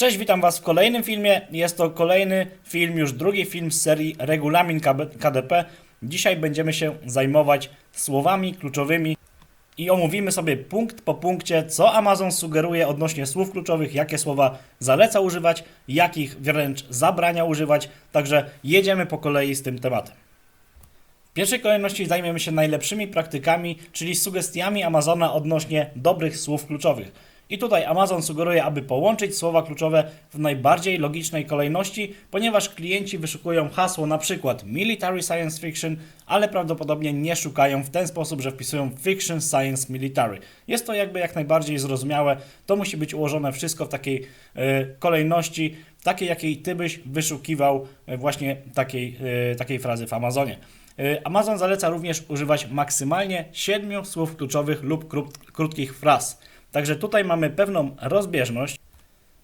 Cześć, witam Was w kolejnym filmie. Jest to kolejny film, już drugi film z serii Regulamin KDP. Dzisiaj będziemy się zajmować słowami kluczowymi i omówimy sobie punkt po punkcie, co Amazon sugeruje odnośnie słów kluczowych, jakie słowa zaleca używać, jakich wręcz zabrania używać. Także jedziemy po kolei z tym tematem. W pierwszej kolejności zajmiemy się najlepszymi praktykami, czyli sugestiami Amazona odnośnie dobrych słów kluczowych. I tutaj Amazon sugeruje, aby połączyć słowa kluczowe w najbardziej logicznej kolejności, ponieważ klienci wyszukują hasło przykład Military Science Fiction, ale prawdopodobnie nie szukają w ten sposób, że wpisują Fiction Science Military. Jest to jakby jak najbardziej zrozumiałe. To musi być ułożone wszystko w takiej e, kolejności, takiej jakiej ty byś wyszukiwał e, właśnie takiej, e, takiej frazy w Amazonie. Amazon zaleca również używać maksymalnie siedmiu słów kluczowych lub krót, krótkich fraz. Także tutaj mamy pewną rozbieżność,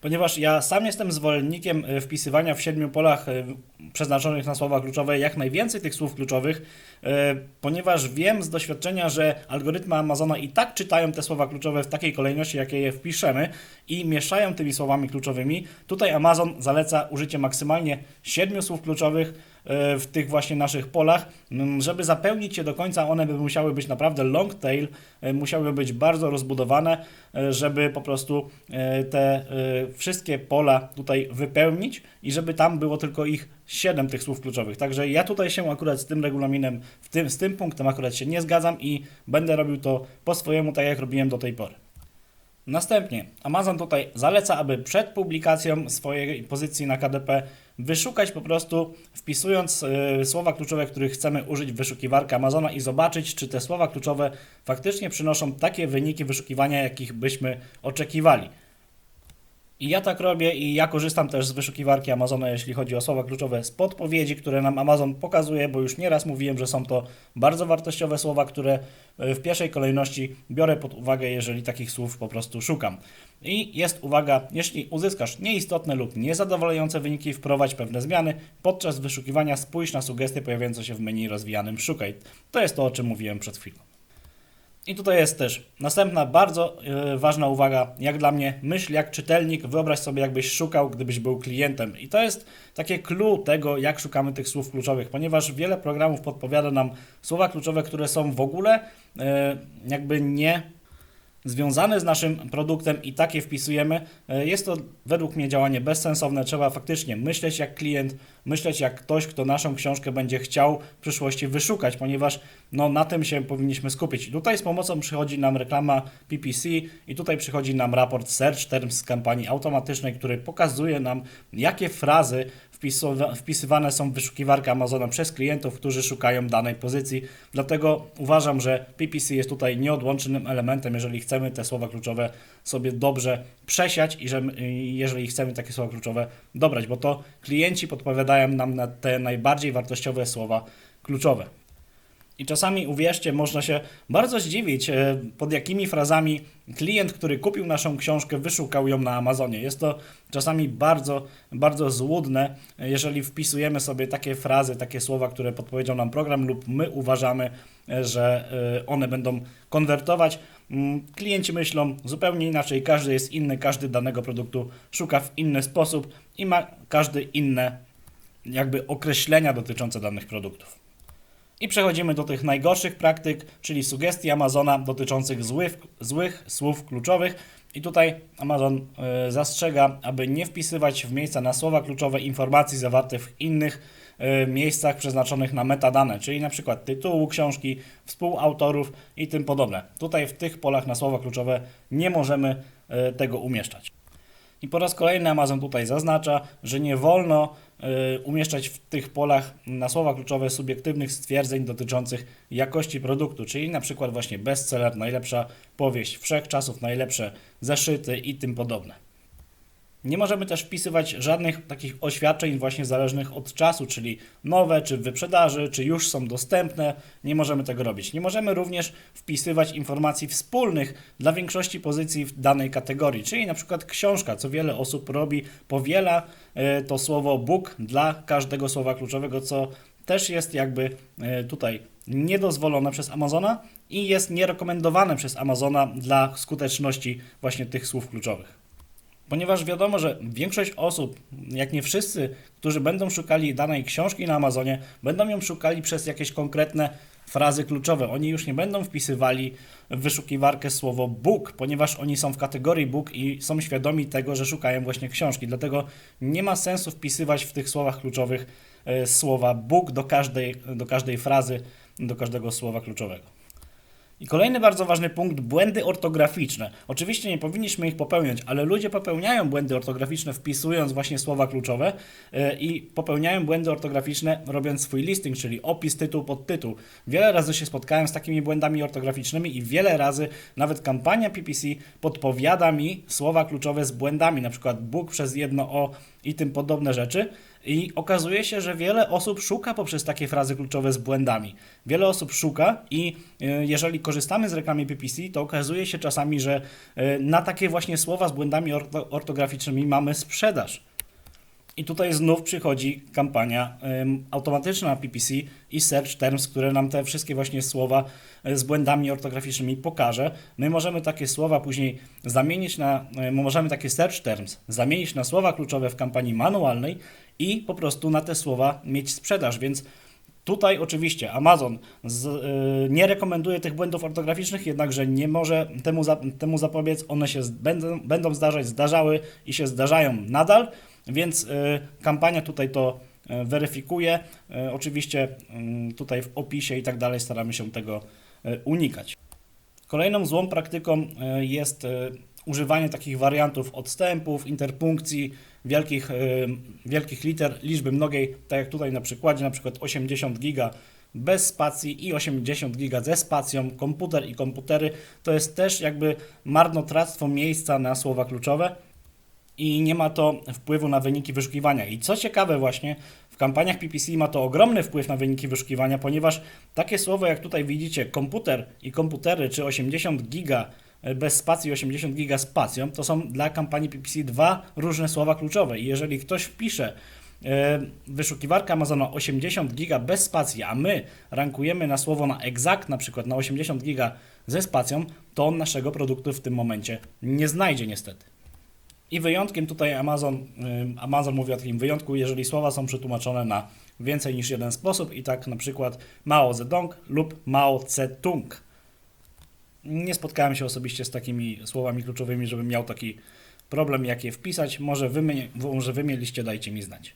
ponieważ ja sam jestem zwolennikiem e, wpisywania w siedmiu polach e, przeznaczonych na słowa kluczowe jak najwięcej tych słów kluczowych, e, ponieważ wiem z doświadczenia, że algorytmy Amazona i tak czytają te słowa kluczowe w takiej kolejności, jakie je wpiszemy i mieszają tymi słowami kluczowymi. Tutaj Amazon zaleca użycie maksymalnie siedmiu słów kluczowych w tych właśnie naszych polach, m, żeby zapełnić je do końca, one by musiały być naprawdę long tail, e, musiały być bardzo rozbudowane, e, żeby po prostu e, te wszystkie pola tutaj wypełnić i żeby tam było tylko ich 7 tych słów kluczowych. Także ja tutaj się akurat z tym regulaminem, w tym, z tym punktem akurat się nie zgadzam i będę robił to po swojemu, tak jak robiłem do tej pory. Następnie Amazon tutaj zaleca, aby przed publikacją swojej pozycji na KDP wyszukać po prostu, wpisując y, słowa kluczowe, których chcemy użyć w wyszukiwarkę Amazona i zobaczyć, czy te słowa kluczowe faktycznie przynoszą takie wyniki wyszukiwania, jakich byśmy oczekiwali. I ja tak robię i ja korzystam też z wyszukiwarki Amazona, jeśli chodzi o słowa kluczowe z podpowiedzi, które nam Amazon pokazuje, bo już nieraz mówiłem, że są to bardzo wartościowe słowa, które e, w pierwszej kolejności biorę pod uwagę, jeżeli takich słów po prostu szukam. I jest uwaga, jeśli uzyskasz nieistotne lub niezadowalające wyniki, wprowadź pewne zmiany. Podczas wyszukiwania spójrz na sugestie pojawiające się w menu rozwijanym Szukaj. To jest to, o czym mówiłem przed chwilą. I tutaj jest też następna bardzo e, ważna uwaga, jak dla mnie, myśl jak czytelnik, wyobraź sobie jakbyś szukał, gdybyś był klientem. I to jest takie clue tego, jak szukamy tych słów kluczowych, ponieważ wiele programów podpowiada nam słowa kluczowe, które są w ogóle e, jakby nie związane z naszym produktem i takie wpisujemy. E, Jest to według mnie działanie bezsensowne. Trzeba faktycznie myśleć jak klient, myśleć jak ktoś, kto naszą książkę będzie chciał w przyszłości wyszukać, ponieważ no, na tym się powinniśmy skupić. Tutaj z pomocą przychodzi nam reklama PPC i tutaj przychodzi nam raport Search Terms z kampanii automatycznej, który pokazuje nam, jakie frazy wpisywane są w wyszukiwarkę Amazona przez klientów, którzy szukają danej pozycji. Dlatego uważam, że PPC jest tutaj nieodłącznym elementem, jeżeli chcemy te słowa kluczowe sobie dobrze przesiać i że jeżeli chcemy takie słowa kluczowe dobrać, bo to klienci podpowiadają nam na te najbardziej wartościowe słowa kluczowe. I czasami, uwierzcie, można się bardzo zdziwić, e, pod jakimi frazami klient, który kupił naszą książkę, wyszukał ją na Amazonie. Jest to czasami bardzo, bardzo złudne, e, jeżeli wpisujemy sobie takie frazy, takie słowa, które podpowiedział nam program, lub my uważamy, e, że one będą konwertować. Mm, Klienci myślą zupełnie inaczej, każdy jest inny, każdy danego produktu szuka w inny sposób i ma każdy inne jakby określenia dotyczące danych produktów. I przechodzimy do tych najgorszych praktyk, czyli sugestii Amazona dotyczących złych, złych słów kluczowych. I tutaj Amazon e, zastrzega, aby nie wpisywać w miejsca na słowa kluczowe informacji zawartych w innych e, miejscach przeznaczonych na metadane, czyli na przykład tytułu książki, współautorów i tym podobne. Tutaj w tych polach na słowa kluczowe nie możemy e, tego umieszczać. I po raz kolejny Amazon tutaj zaznacza, że nie wolno y, umieszczać w tych polach na słowa kluczowe subiektywnych stwierdzeń dotyczących jakości produktu, czyli na przykład właśnie bestseller, najlepsza powieść wszechczasów, najlepsze zeszyty i tym podobne. Nie możemy też wpisywać żadnych takich oświadczeń właśnie zależnych od czasu, czyli nowe, czy w wyprzedaży, czy już są dostępne. Nie możemy tego robić. Nie możemy również wpisywać informacji wspólnych dla większości pozycji w danej kategorii, czyli na przykład książka, co wiele osób robi, powiela e, to słowo book dla każdego słowa kluczowego, co też jest jakby e, tutaj niedozwolone przez Amazona i jest nierekomendowane przez Amazona dla skuteczności właśnie tych słów kluczowych. Ponieważ wiadomo, że większość osób, jak nie wszyscy, którzy będą szukali danej książki na Amazonie, będą ją szukali przez jakieś konkretne frazy kluczowe. Oni już nie będą wpisywali w wyszukiwarkę słowo book, ponieważ oni są w kategorii book i są świadomi tego, że szukają właśnie książki. Dlatego nie ma sensu wpisywać w tych słowach kluczowych e, słowa book do każdej, do każdej frazy, do każdego słowa kluczowego. I kolejny bardzo ważny punkt, błędy ortograficzne. Oczywiście nie powinniśmy ich popełniać, ale ludzie popełniają błędy ortograficzne wpisując właśnie słowa kluczowe yy, i popełniają błędy ortograficzne robiąc swój listing, czyli opis, tytuł, podtytuł. Wiele razy się spotkałem z takimi błędami ortograficznymi i wiele razy nawet kampania PPC podpowiada mi słowa kluczowe z błędami, na przykład book przez jedno o i tym podobne rzeczy. I okazuje się, że wiele osób szuka poprzez takie frazy kluczowe z błędami. Wiele osób szuka i y, jeżeli korzystamy z reklamy PPC, to okazuje się czasami, że y, na takie właśnie słowa z błędami ortograficznymi mamy sprzedaż. I tutaj znów przychodzi kampania automatyczna PPC i Search Terms, które nam te wszystkie właśnie słowa y, z błędami ortograficznymi pokaże. My możemy takie słowa później zamienić na, możemy takie Search Terms zamienić na słowa kluczowe w kampanii manualnej i po prostu na te słowa mieć sprzedaż, więc Tutaj oczywiście Amazon z, yy, nie rekomenduje tych błędów ortograficznych, jednakże nie może temu, za, temu zapobiec. One się będą, będą zdarzać, zdarzały i się zdarzają nadal, więc yy, kampania tutaj to yy, weryfikuje. Yy, oczywiście yy, tutaj w opisie i tak dalej staramy się tego yy, unikać. Kolejną złą praktyką yy, jest yy, używanie takich wariantów odstępów, interpunkcji, wielkich, wielkich liter, liczby mnogiej, tak jak tutaj na przykładzie, na przykład 80 giga bez spacji i 80 giga ze spacją, komputer i komputery, to jest też jakby marnotrawstwo miejsca na słowa kluczowe i nie ma to wpływu na wyniki wyszukiwania. I co ciekawe właśnie, w kampaniach PPC ma to ogromny wpływ na wyniki wyszukiwania, ponieważ takie słowo jak tutaj widzicie, komputer i komputery, czy 80 giga bez spacji 80 giga spacją, to są dla kampanii PPC dwa różne słowa kluczowe. I jeżeli ktoś wpisze e, wyszukiwarka Amazona 80 giga bez spacji, a my rankujemy na słowo na exact, na przykład na 80 giga ze spacją, to on naszego produktu w tym momencie nie znajdzie niestety. I wyjątkiem tutaj Amazon, e, Amazon mówi o takim wyjątku, jeżeli słowa są przetłumaczone na więcej niż jeden sposób i tak na przykład Mao Zedong lub Mao Tse-tung nie spotkałem się osobiście z takimi słowami kluczowymi, żebym miał taki problem, jak je wpisać. Może wy, może wy mieliście, dajcie mi znać.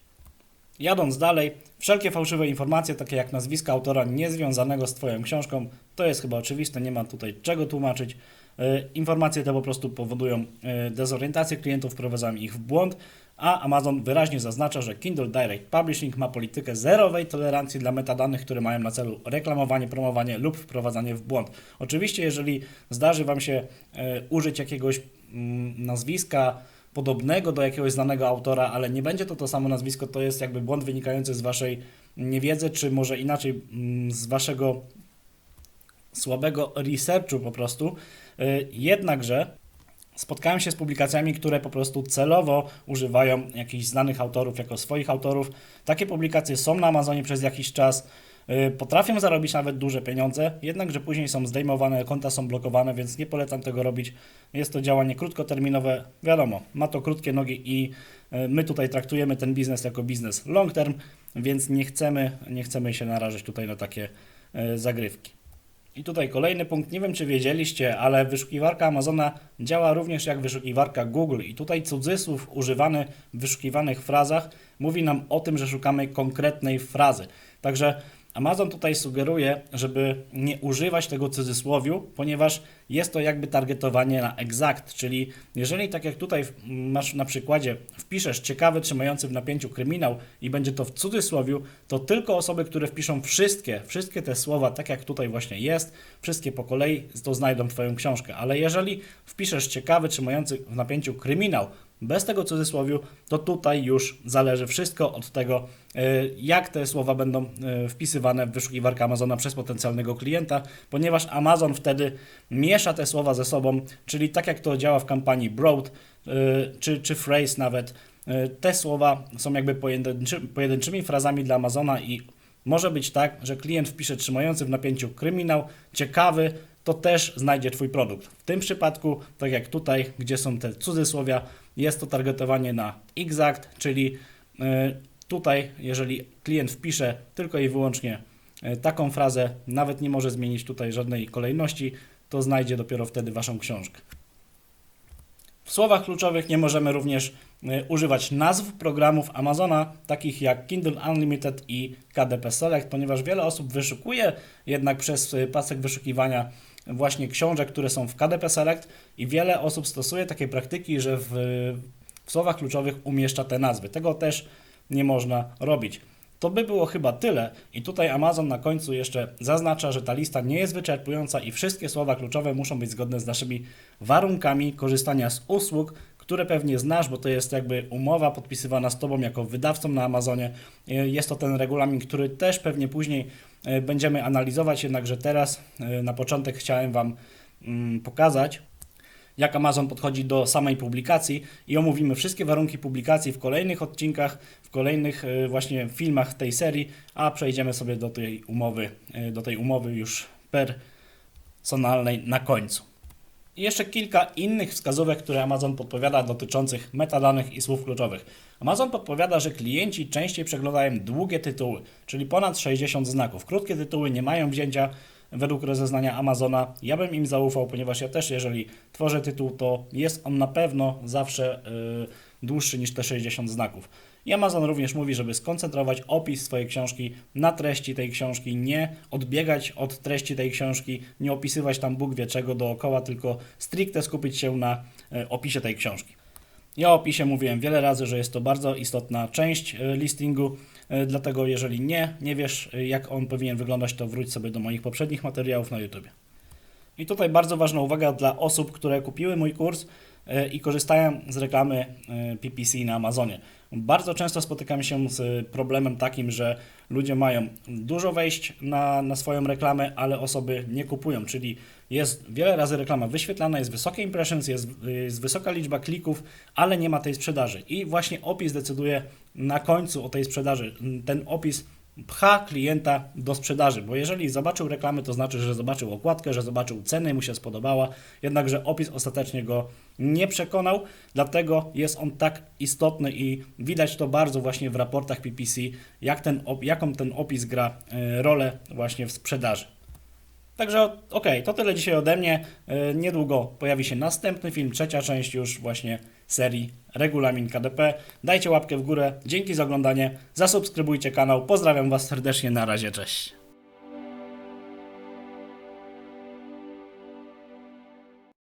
Jadąc dalej, wszelkie fałszywe informacje, takie jak nazwiska autora niezwiązanego z Twoją książką, to jest chyba oczywiste, nie ma tutaj czego tłumaczyć. E, informacje te po prostu powodują e, dezorientację klientów, wprowadzają ich w błąd, a Amazon wyraźnie zaznacza, że Kindle Direct Publishing ma politykę zerowej tolerancji dla metadanych, które mają na celu reklamowanie, promowanie lub wprowadzanie w błąd. Oczywiście, jeżeli zdarzy Wam się e, użyć jakiegoś mm, nazwiska podobnego do jakiegoś znanego autora, ale nie będzie to to samo nazwisko, to jest jakby błąd wynikający z Waszej niewiedzy, czy może inaczej mm, z Waszego słabego researchu po prostu. E, jednakże spotkałem się z publikacjami, które po prostu celowo używają jakichś znanych autorów jako swoich autorów. Takie publikacje są na Amazonie przez jakiś czas. Y, potrafią zarobić nawet duże pieniądze, jednakże później są zdejmowane, konta są blokowane, więc nie polecam tego robić. Jest to działanie krótkoterminowe, wiadomo, ma to krótkie nogi i y, my tutaj traktujemy ten biznes jako biznes long term, więc nie chcemy, nie chcemy się narażać tutaj na takie y, zagrywki. I tutaj kolejny punkt. Nie wiem, czy wiedzieliście, ale wyszukiwarka Amazona działa również jak wyszukiwarka Google. I tutaj cudzysłów używany w wyszukiwanych frazach mówi nam o tym, że szukamy konkretnej frazy. Także Amazon tutaj sugeruje, żeby nie używać tego cudzysłowiu, ponieważ jest to jakby targetowanie na exact, czyli jeżeli tak jak tutaj masz na przykładzie wpiszesz ciekawy trzymający w napięciu kryminał i będzie to w cudzysłowiu, to tylko osoby, które wpiszą wszystkie, wszystkie te słowa, tak jak tutaj właśnie jest, wszystkie po kolei, to znajdą Twoją książkę. Ale jeżeli wpiszesz ciekawy trzymający w napięciu kryminał, bez tego cudzysłowiu, to tutaj już zależy wszystko od tego, e, jak te słowa będą e, wpisywane w wyszukiwarkę Amazona przez potencjalnego klienta, ponieważ Amazon wtedy miesza te słowa ze sobą, czyli tak jak to działa w kampanii Broad e, czy, czy Phrase nawet, te słowa są jakby pojedynczy, pojedynczymi frazami dla Amazona i może być tak, że klient wpisze trzymający w napięciu kryminał, ciekawy, to też znajdzie Twój produkt. W tym przypadku, tak jak tutaj, gdzie są te cudzysłowia, Jest to targetowanie na exact, czyli y, tutaj, jeżeli klient wpisze tylko i wyłącznie y, taką frazę, nawet nie może zmienić tutaj żadnej kolejności, to znajdzie dopiero wtedy Waszą książkę. W słowach kluczowych nie możemy również y, używać nazw programów Amazona, takich jak Kindle Unlimited i KDP Select, ponieważ wiele osób wyszukuje jednak przez pasek wyszukiwania właśnie książek, które są w KDP Select i wiele osób stosuje takie praktyki, że w, w słowach kluczowych umieszcza te nazwy. Tego też nie można robić. To by było chyba tyle i tutaj Amazon na końcu jeszcze zaznacza, że ta lista nie jest wyczerpująca i wszystkie słowa kluczowe muszą być zgodne z naszymi warunkami korzystania z usług, które pewnie znasz, bo to jest jakby umowa podpisywana z Tobą jako wydawcą na Amazonie. Y, Jest to ten regulamin, który też pewnie później y, będziemy analizować, jednakże teraz y, na początek chciałem Wam mm, pokazać, jak Amazon podchodzi do samej publikacji i omówimy wszystkie warunki publikacji w kolejnych odcinkach, w kolejnych właśnie filmach tej serii, a przejdziemy sobie do tej umowy, do tej umowy już personalnej na końcu. I jeszcze kilka innych wskazówek, które Amazon podpowiada dotyczących metadanych i słów kluczowych. Amazon podpowiada, że klienci częściej przeglądają długie tytuły, czyli ponad 60 znaków. Krótkie tytuły nie mają wzięcia według rozeznania Amazona. Ja bym im zaufał, ponieważ ja też, jeżeli tworzę tytuł, to jest on na pewno zawsze yy, dłuższy niż te 60 znaków. Amazon również mówi, żeby skoncentrować opis swojej książki na treści tej książki, nie odbiegać od treści tej książki, nie opisywać tam Bóg wie czego dookoła, tylko stricte skupić się na e, opisie tej książki. Ja o opisie mówiłem wiele razy, że jest to bardzo istotna część e, listingu, e, dlatego jeżeli nie, nie wiesz jak on powinien wyglądać, to wróć sobie do moich poprzednich materiałów na YouTube. I tutaj bardzo ważna uwaga dla osób, które kupiły mój kurs i korzystają z reklamy e, PPC na Amazonie. Bardzo często spotykam się z problemem takim, że ludzie mają dużo wejść na, na swoją reklamę, ale osoby nie kupują, czyli jest wiele razy reklama wyświetlana, jest wysokie impressions, jest, jest wysoka liczba klików, ale nie ma tej sprzedaży. I właśnie opis decyduje na końcu o tej sprzedaży. Ten opis pcha klienta do sprzedaży, bo jeżeli zobaczył reklamy, to znaczy, że zobaczył okładkę, że zobaczył cenę, mu się spodobała, jednakże opis ostatecznie go nie przekonał, dlatego jest on tak istotny i widać to bardzo właśnie w raportach PPC, jak ten, jaką ten opis gra e, rolę właśnie w sprzedaży. Także okej, to tyle dzisiaj ode mnie. E, Niedługo pojawi się następny film, trzecia część już właśnie serii Regulamin KDP. Dajcie łapkę w górę, dzięki za oglądanie, zasubskrybujcie kanał, pozdrawiam Was serdecznie, na razie, cześć.